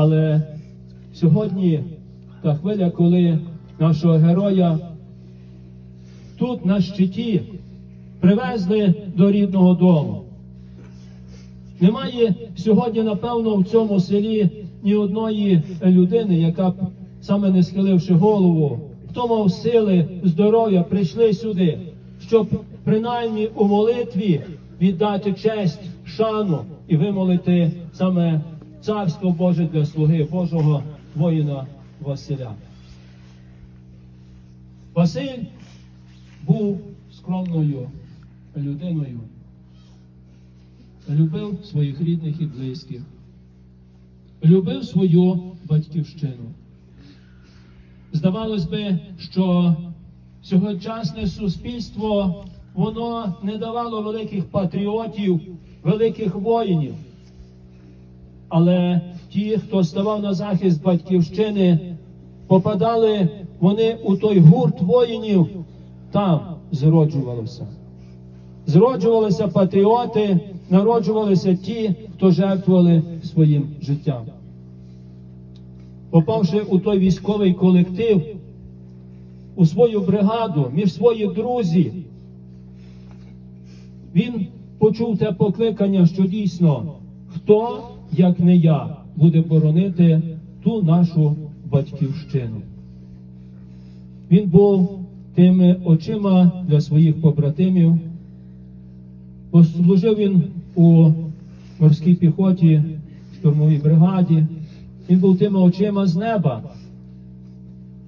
Але сьогодні та хвиля, коли нашого героя тут на щиті привезли до рідного дому. Немає сьогодні, напевно, в цьому селі ні одної людини, яка б саме не схиливши голову, хто мав сили, здоров'я, прийшли сюди, щоб принаймні у молитві віддати честь, шану і вимолити саме царство Боже для слуги Божого воїна Василя. Василь був скромною людиною любив своїх рідних і близьких, любив свою батьківщину. Здавалось би, що сьогочасне суспільство воно не давало великих патріотів, великих воїнів. Але ті, хто ставав на захист батьківщини, попадали вони у той гурт воїнів, там зроджувалося. Зроджувалися патріоти, народжувалися ті, хто жертвували своїм життям. Попавши у той військовий колектив, у свою бригаду, між свої друзі, він почув те покликання, що дійсно хто, як не я, буде боронити ту нашу батьківщину. Він був тими очима для своїх побратимів. Послужив він у морській піхоті, штурмовій бригаді. Він був тими очима з неба,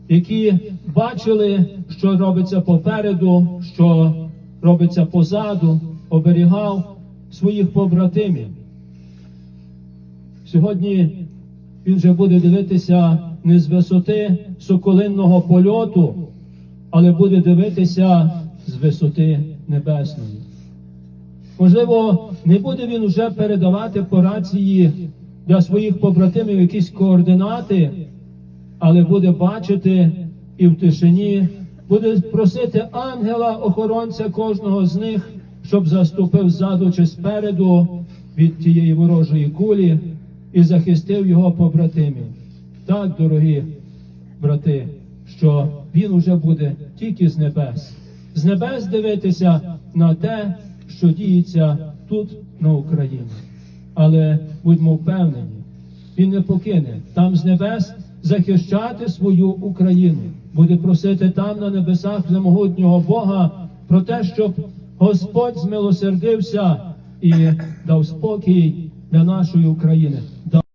які бачили, що робиться попереду, що робиться позаду, оберігав своїх побратимів. Сьогодні він вже буде дивитися не з висоти соколинного польоту, але буде дивитися з висоти небесної. Можливо, не буде він вже передавати по рації для своїх побратимів якісь координати, але буде бачити і в тишині, буде просити ангела-охоронця кожного з них, щоб заступив ззаду чи спереду від тієї ворожої кулі і захистив його побратимів. Так, дорогі брати, що він уже буде тільки з небес, з небес дивитися на те, що діється тут на Україні. Але будьмо впевнені, він не покине там з небес захищати свою Україну, буде просити там на небесах всемогутнього Бога про те, щоб Господь змилосердився і дав спокій для нашої України.